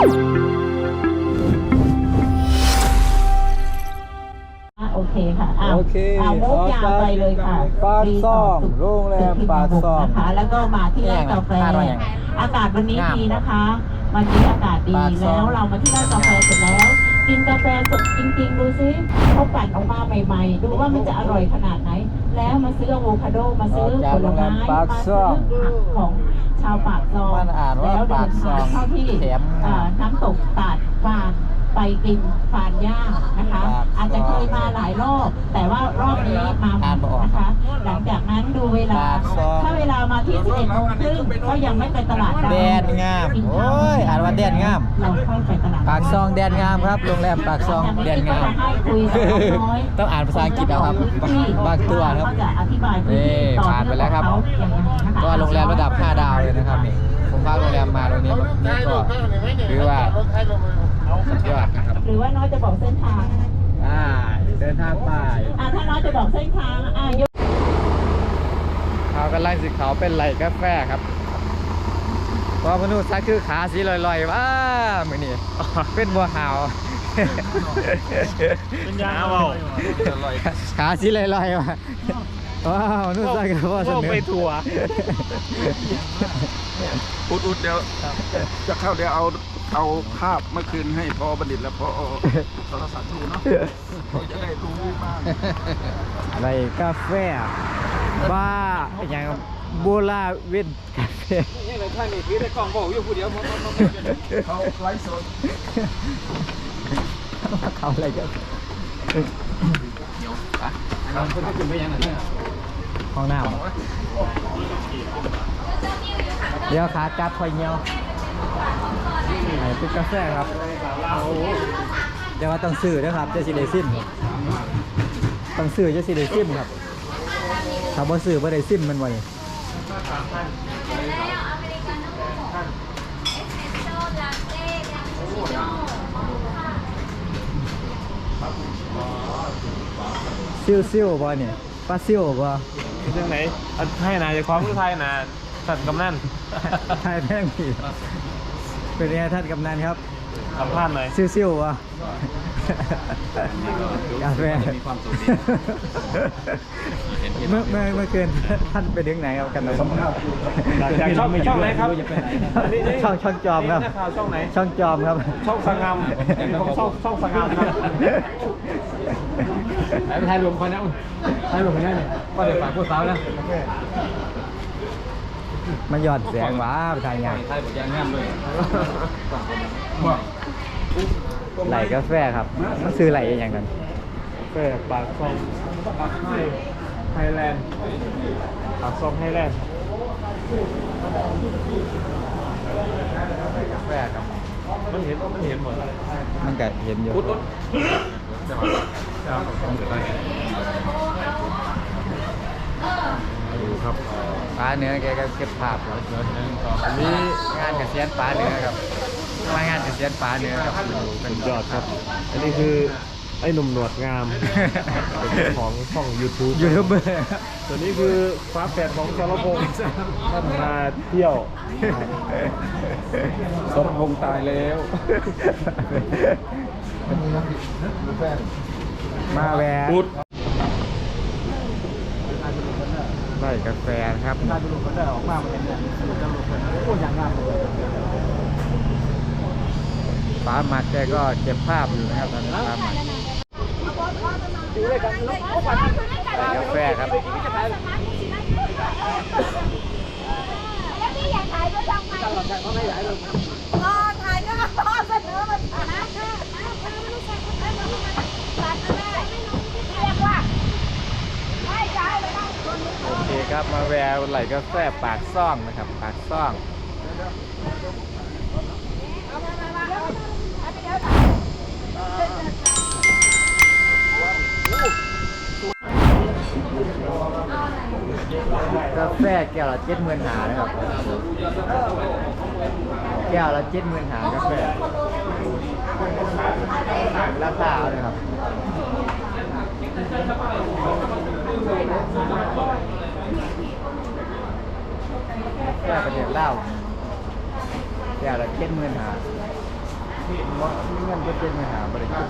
อะโอเคค่ะอะโอเคเอามุกยาวไปเลยค่ะปากซ่องรีสร์ทโรงแรมปากซ่องนะคะ แล้วก็มาที่ร้านกาแฟคาดว่าอย่างไรอากาศวันนี้ดีนะคะวันนี้อากาศดีปากซ่องแล้วเรามาที่ร้านกาแฟเสร็จแล้ว กินกาแฟสดจริง ๆ ดูซิเขาปั่นออกมาใหม่ๆ ดูว่ามันจะอร่อยขนาดไหน แล้วมาซื้ออะโวคาโดมาซื้อผลไม้จากโรงแรมปากมาซ่ซื้อองผักของชาวปากซองมันอ่านว่าแล้วเดินปากซองทางเข้าที่ แถมอ่า น้ำตกตาดฟานไปกินฟานย่างนะคะปากซองอาจจะเคยมาหลายรอบ แต่ว่ารอบนี้มาใหม่อ่านบ่ออกนะคะ หลังจากนั้นดูเวลาปากซองถ้าเวลามาที่11โมงครึ่งก็ยังไม่ไปตลาดดาวแดนงามกินข้วโอ้ยอ่านว่าแดนงามเราค่อยไปตลาดปากซองแดนงามครับโรงแรมปากซองแดนงามให้คุยกับน้อยต้องอ่านภาษาอังกฤษเอาครับบางตัวครับเขาจะอธิบายพื้นนี่ที่ต่อผ่านไปแล้วครับเรื่องของเขาก็โรงแรมระดับ 5 ดาวเลยนะครับนี่ ตรงนี้นี่ก็ถือว่าสุดยอดนะครับหรือว่าน้อยจะบอกเส้นทางอ่าเดินทางไปอะถ้าน้อยจะบอกเส้นทางอะยกเขากำลังสิเขาเป็นไหลกาแฟครับเพอมนุษย์ซะคือขาสีลอยๆว้ามือนี่เป็นบัวหาวเป็นยาเบาขาสีลอยๆว่ะ ว้าวมนุษย์ซะคือว่าเสนอไปทัวอุดอุดเดี๋ยวจะเข้าเดี๋ยวเอาเอาภาพเมื่อคืนให้พอบัณฑิตและพอสรศักดิ์ดูเนาะเขาจะได้รู้บ้างไหลกาแฟบ้าอย่างโบราเวนกาแฟนี่เลยท่านนี่ถือได้กล้องบอกอยู่ผู้เดียวมันมันมันเขาไลฟ์สดเขาอะไรกันมันเพิ่งขึ้นไปยังไง ห้องน้ำเดี๋ยวขาจับคอยเงี้ยวไหนเป็นกาแฟครับเดี๋ยวว่าต้องซื้อนะครับเจะสิได้ซิมต้องซื้อเจะสิได้ซิมครับถ้าบ่ซื้อบ่ได้ซิมมันไว้ซิ่วซิ่วบ่เนี่ย ปลาซิ่วบ่เรื่องไหนให้นายจะคล้องผู้ไทยนะสัตว์กำนันทายแม่งผีเป็นไงท่านกำนันครับสัมภาษณ์หน่อยซิ่วซิ่ววะกาแฟเมื่อเมื่อเมื่อคืนท่านไปถึงไหนครับกันนะอยากช่องช่องไหนครับช่องช่องจอมครับข่าวช่องไหนช่องจอมครับ ช่องสังงามผมช่องช่องสังงามครับ ไปถ่ายรวมคนนะถ่ายรวมคนนี้เนี่ยก็เดี๋ยวฝากผู้สาวนะมาหยอดแสงหว้าไปทางงานถ่ายบทยางงามเลยไหลกาแฟครับมันซื้อไหลอย่างนั้นเปิดปากซองปากให้ไทยแลนด์ปากซองไทยแลนด์กาแฟครับมันเห็นมันเห็นหมดมันก็เห็นอยู่ พุทธดูครับป้าเนื้อแกก็เก็บภาพครับอันนี้งานเกษียณป้าเนื้อครับมางานเกษียณป้าเนื้อครับอยู่เป็นยอดครับ อันนี้คือไอ้หนุ่มหนวดงามเป็นเจ้าของช่อง YouTube ยูทูบเบอร์ส่วนนี้คือฟ้าแฝดของสรพงษ์ท่านมาเที่ยวสรพงษ์ตายแล้ว มาแวะพุทธไล่กาแฟนะครับน่าจะรู้เขาได้ออกมาเหมือนกันโอ้อย่างงามเลยป้าหมัดแกก็เก็บภาพอยู่นะครับตอนนี้ป้าหมัดดูเลยกันแล้วเขาปัดไล่กาแฟครับแล้วพี่อยากถ่ายก็ทำไมรอถ่ายก็รอเสนอมาถ่ายนะตัดก็ได้เรียกว่าไม่จ่ายไม่ต้องคน โอเครับ มาแวะไหลกาแฟปากซ่องนะครับ ปากซ่องกาแฟแก้วละเจ็ดหมื่นหานะครับ แก้วละเจ็ดหมื่นหากาแฟราคาเอาเลยครับ แก้วประเทศลาวแก้วละเจ็ดหมื่นหาว่ามีเงินจะเป็นปัญหาบริการ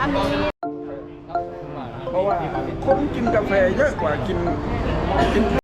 อันนี้เพราะว่าคนกินกาแฟเยอะกว่ากินกิน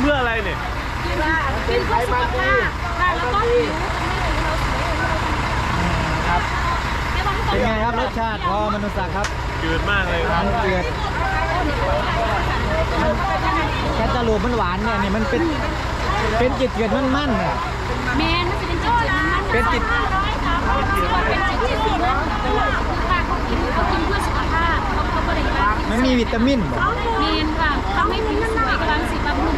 เพื่ออะไรเนี่ยว่ากินเพื่อสุขภาพค่ะแล้วก็ผิวครับไม่ต้องเป็นไงครับรสชาติพอมนุษย์ศักดิ์ครับจืดมากเลยครับมันเกลือแค่ตะลูมันหวานเนี่ยนี่มันเป็นเป็นจิตเกิดมันมันๆอะเมนมันจะเป็นจิ้มจิ้มมันเป็นจิตร้อยครับที่ว่าเป็นจิ้มจิ้มมันค่ะเขากินเขากินเพื่อสุขภาพเขาเขาบริการมันมีวิตามินบ่เมนค่ะเขาไม่ผิวสวยกำลังสีบำรุง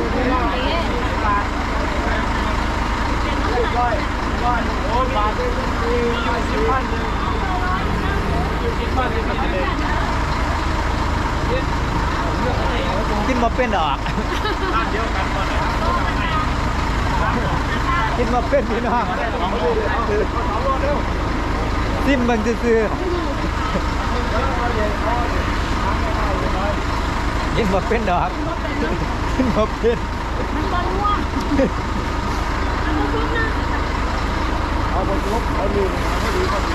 กินมาเป็นดอกร้านเดียวกันมาเลยกินมาเป็นพี่น้องซิมเบิ่งซื่อกินมาเป็นดอกกินมาเป็น ม่วงมันก็คุ้มนะเอาไปลบเอาลืมเอาไม่ดีก็ดี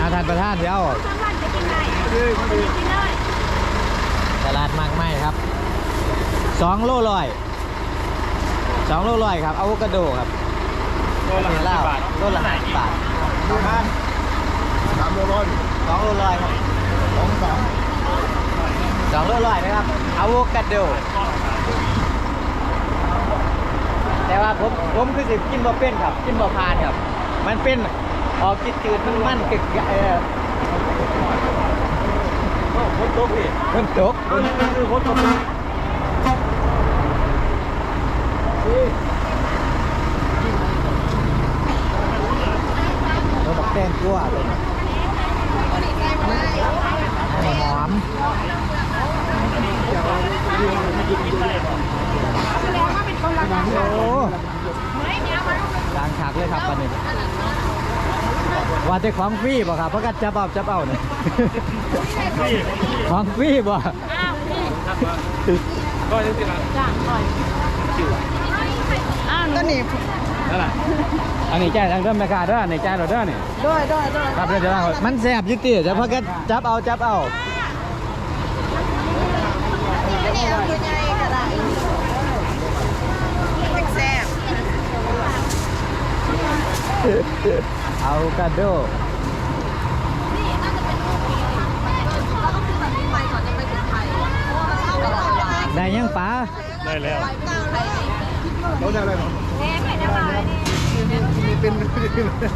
อาทานประธานเดี๋ยวสามารถจะกินได้กินเลยใส่ลาดมากไม่ครับสองโลลอยสองโลลอยครับอะโวคาโดครับโลละห้าสิบบาทโลละห้าสิบบาทประมาณสามร้อยสองโลลอยครับสองสามสองโลลอยนะครับอะโวคาโด แต่ว่าผมผมคือสิกินบ่เป็นครับกินบ่พานครับ มันเป็นออกจืดๆมันมันๆกึกเออคนตกดิมันตกคนคือคนตกเราบักแตงกัวเลยหอม โอ้ล้างฉากเลยครับปันนี้ว่าแต่ของฟรีบ่ครับเพราะกันจับเอาจับเอาเนี่ยของฟรีบ่ก็ยังติดละก็หนีบนั่นแหละอันนี้แจ้ทางเริ่มราคาเด้ออันนี้แจ้เราเด้อนี่ด้วยด้วยด้วยครับเดี๋ยวเดี๋ยวมันแสบอยุติจะเพราะกันจับเอาจับเอา อันนี้เอาตัวใหญ่ก็ได้แซ่บ เอากาโดได้ยังป๋าได้แล้วเราได้อะไรหรอเป็น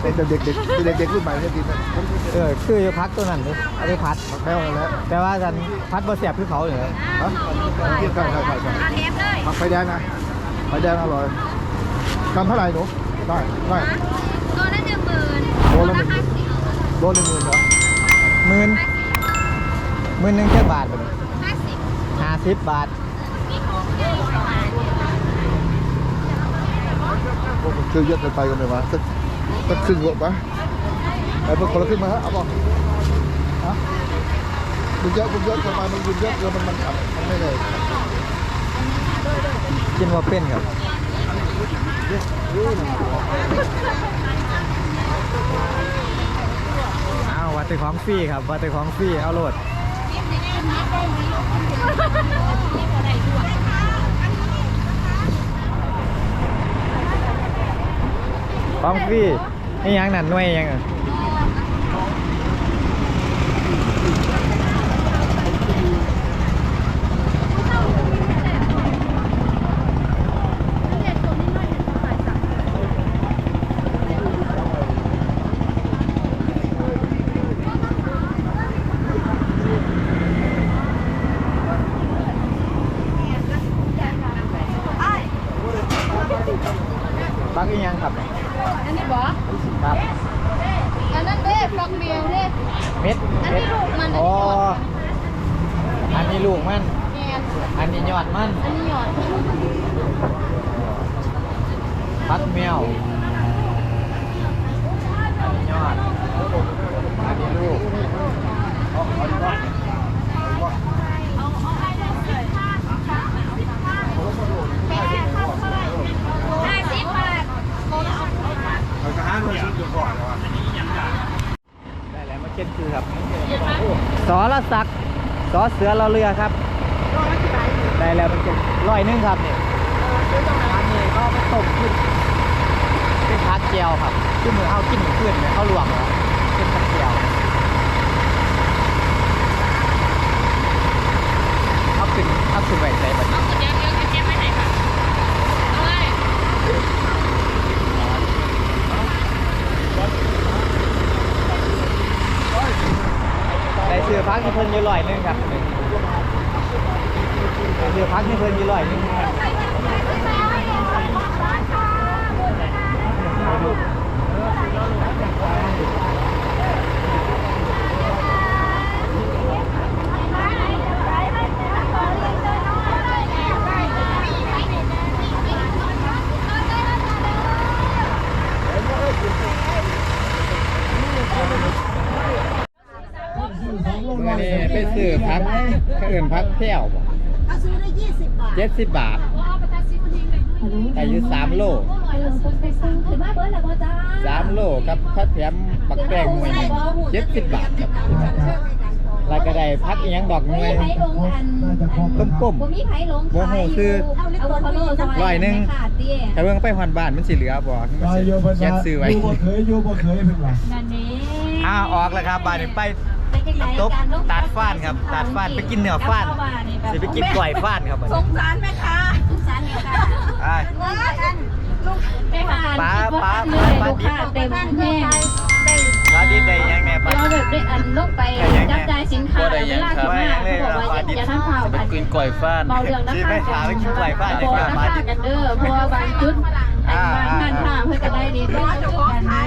เป็นเด็กเด็กเด็กเด็กรุ่นใหม่เนี่ยดีนะเออคืออยู่พักตัวนั้นเลยเอาไปพัดแม่วแล้วแต่ว่ากันพัดบ่เสียบคือเขาเลยฮะเทียบกันใช่ใช่ใช่อาเทปเลยผักไฟแดงนะไฟแดงอร่อยกำเท่าไหร่หนูได้ได้ ตัวละหนึ่งหมื่นโลละหนึ่งโลละหนึ่งเหรอหมื่นหมื่นหนึ่งแค่บาทบ่นี่ห้าสิบห้าสิบบาทมีของใหญ่ประมาณพวกมันซื้อเยอะเกินไปกันไหมวะสักสักครึ่งหมดปะไอ้พวกคนละครึ่งมาฮะเอาป่ะฮะมันเยอะมันเยอะเกินไปมันยืนเยอะเกินมันมันขับมันไม่ได้กินว่าเป็นครับ เอาวัดแต่ของฟรีครับวัดแต่ของฟรีเอาโหลดของฟรีนี่ยังนั่นหน่วยยังอะบักอีหยังครับเนี่ย อันนี้บอ ครับ อันนั้นเด้ฟลอกเมียเด้ เม็ดอันนี้เม็ดลูกมันอ๋ออันนี้ลูกมันแกนอันนี้ยอดมันอันนี้หยอดพักแมวอันนี้ยอดอันนี้ลูกห้าสิบบาทได้แล้วมา เช่นคือครับสอละศักสอเสือเราเรือครับได้แล้วเป็นร้อยนึงครับเนี่ยอันนี้ก็ไปตกขึ้นเป็นพักเจียวครับขึ้นมือเอากินขึ้นเนี่ยเขาหลวงแล้วเป็นพักเจียวเอาขึ้นเอาขึ้นไว้ใส่บัตรเดี๋ยวเดี๋ยวจะเก็บไว้ไหนค่ะเอาไว้ได้ซื้อ พักที่เพิ่นอยู่ลอยหนึงครับเดี๋ยวพักที่เพิ่นอยู่ลอยหนึงครับมื่อนี้ ไปซื้อพักเขาเอื่นพักแพ้วบ่เอาซื้อได้ยี่สิบบาทเจ็ดสิบบาทแต่อยู่สามโลถือว่าเบิร์ดแล้วก็จ้าสามโลครับถ้าแถมปักแป้งหน่วยหนึ่งเจ็ดสิบบาทครับแล้วก็ได้พักอีหยังดอกหน่วยไผ่ลงอันก้มบ่มีไผ่ลงบ่ขายฮู้อซื้ยู่อเอาโวคาโดซอยร้อยหนึ่งขาดเตี้ยๆถ้าเบิ่งไปฮอนบ้านมันสิเหลือบ่มันตายสิโยภาเขียษานซื้อไว้ยู่บ่เคยอยู่บ่เคยเพิ่นว่านั่นนี่อ้าวออกแล้วครับบ้านนี้ไป ตบตัดฟ้านครับตัดฟ้านไปกินเนื้อฟ้านสิไปกินกล้วยฟ้านครับบัดสนี้งสารแม่ค้าสงสารแม่ค้าอ้ายว่าอันลูกแม่ค้าป๊าป๊าเลยป๊าลูกค้าเต็มแม่ได้ร้านนี้ได้ยังแน่ปะเราแบบได้อันลงไปจับจ่ายสินค้าเวลาสิบห้าเขาบอกว่าอย่าทำข่าวอันกินกล้วยฟ้านเบาเรื่องนะสิคะไปหาไปกินกล้วยฟ้านบจัองกเดียวนะมาคะกันเด้อเพราะว่าบางจุดอันบางท่านค่ะเพื่อจะได้ดีก็จะกันนี้